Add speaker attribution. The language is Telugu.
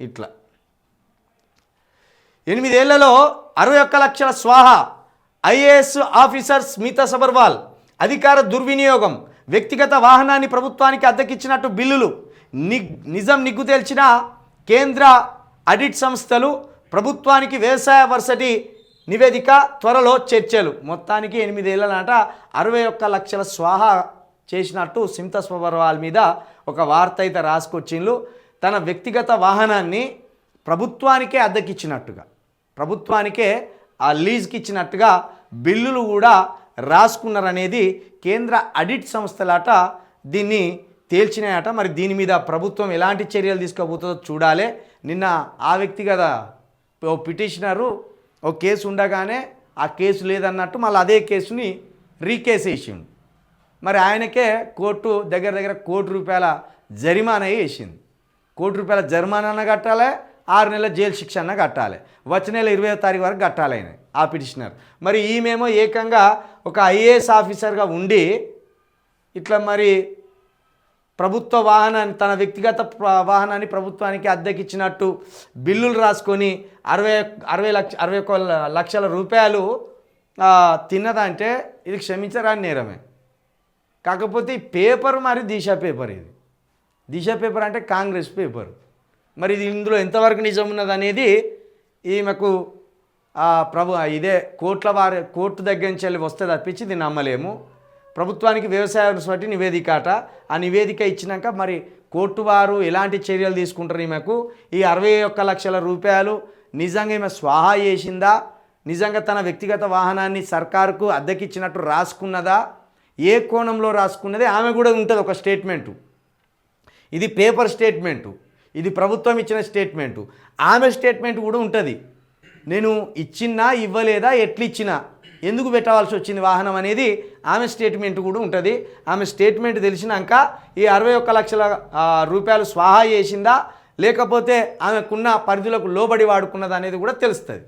Speaker 1: ఇట్లా. ఎనిమిదేళ్ళలో అరవై ఒక్క లక్షల స్వాహ ఐఏఎస్ ఆఫీసర్ స్మిత సబర్వాల్ అధికార దుర్వినియోగం వ్యక్తిగత వాహనాన్ని ప్రభుత్వానికి అద్దెకిచ్చినట్టు బిల్లులు ని నిజం నిగ్గు తేల్చిన కేంద్ర ఆడిట్ సంస్థలు ప్రభుత్వానికి వ్యవసాయ వర్సటి నివేదిక త్వరలో చర్చలు. మొత్తానికి ఎనిమిదేళ్ళ నాట అరవై ఒక్క లక్షల స్వాహ చేసినట్టు సింత సబర్వాల్ మీద ఒక వార్త అయితే రాసుకొచ్చిండ్లు. తన వ్యక్తిగత వాహనాన్ని ప్రభుత్వానికే అద్దెకిచ్చినట్టుగా ప్రభుత్వానికే ఆ లీజ్కి ఇచ్చినట్టుగా బిల్లులు కూడా రాసుకున్నారనేది కేంద్ర ఆడిట్ సంస్థలాట దీన్ని తేల్చినాయట. మరి దీని మీద ప్రభుత్వం ఎలాంటి చర్యలు తీసుకోబోతుందో చూడాలి. నిన్న ఆ వ్యక్తి కదా ఓ పిటిషనరు ఓ కేసు ఉండగానే ఆ కేసు లేదన్నట్టు మళ్ళీ అదే కేసుని రీకేస్ వేసిండు మరి ఆయనకే కోర్టు దగ్గర దగ్గర కోటి రూపాయల జరిమానా వేసింది కోటి రూపాయల జరిమానా కట్టాలి? ఆరు నెలల జైలు శిక్ష అన్న కట్టాలి. వచ్చే నెల ఇరవై తారీఖు వరకు కట్టాలి ఆయన ఆ పిటిషనర్. మరి ఈమెమో ఏకంగా ఒక ఐఏఎస్ ఆఫీసర్గా ఉండి ఇట్లా మరి ప్రభుత్వ వాహనాన్ని తన వ్యక్తిగత వాహనాన్ని ప్రభుత్వానికి అద్దెకిచ్చినట్టు బిల్లులు రాసుకొని అరవై అరవై లక్ష అరవై ఒక లక్షల రూపాయలు తిన్నదంటే ఇది క్షమించరాని నేరమే. కాకపోతే ఈ పేపర్ మరి దీశా పేపర్ ఇది. దిశ పేపర్ అంటే కాంగ్రెస్ పేపర్. మరి ఇది ఇందులో ఎంతవరకు నిజం ఉన్నది అనేది ఈమెకు ప్రభు ఇదే కోట్ల వారి కోర్టు దగ్గర నుంచి వెళ్ళి వస్తే తప్పించి దీన్ని నమ్మలేము. ప్రభుత్వానికి వ్యవసాయ బట్టి నివేదిక అట. ఆ నివేదిక ఇచ్చినాక మరి కోర్టు వారు ఎలాంటి చర్యలు తీసుకుంటారు ఈమెకు? ఈ అరవై ఒక్క లక్షల రూపాయలు నిజంగా ఈమె స్వాహా చేసిందా? నిజంగా తన వ్యక్తిగత వాహనాన్ని సర్కారుకు అద్దెకిచ్చినట్టు రాసుకున్నదా? ఏ కోణంలో రాసుకున్నది? ఆమె కూడా ఉంటుంది ఒక స్టేట్మెంటు. ఇది పేపర్ స్టేట్మెంటు ఇది ప్రభుత్వం ఇచ్చిన స్టేట్మెంటు. ఆమె స్టేట్మెంట్ కూడా ఉంటుంది. నేను ఇచ్చినా ఇవ్వలేదా ఎట్లిచ్చినా ఎందుకు పెట్టవలసి వచ్చింది వాహనం అనేది ఆమె స్టేట్మెంట్ కూడా ఉంటుంది. ఆమె స్టేట్మెంట్ తెలిసినాక ఈ అరవై ఒక్క లక్షల రూపాయలు స్వాహా చేసిందా లేకపోతే ఆమెకున్న పరిధులకు లోబడి వాడుకున్నదా అనేది కూడా తెలుస్తుంది.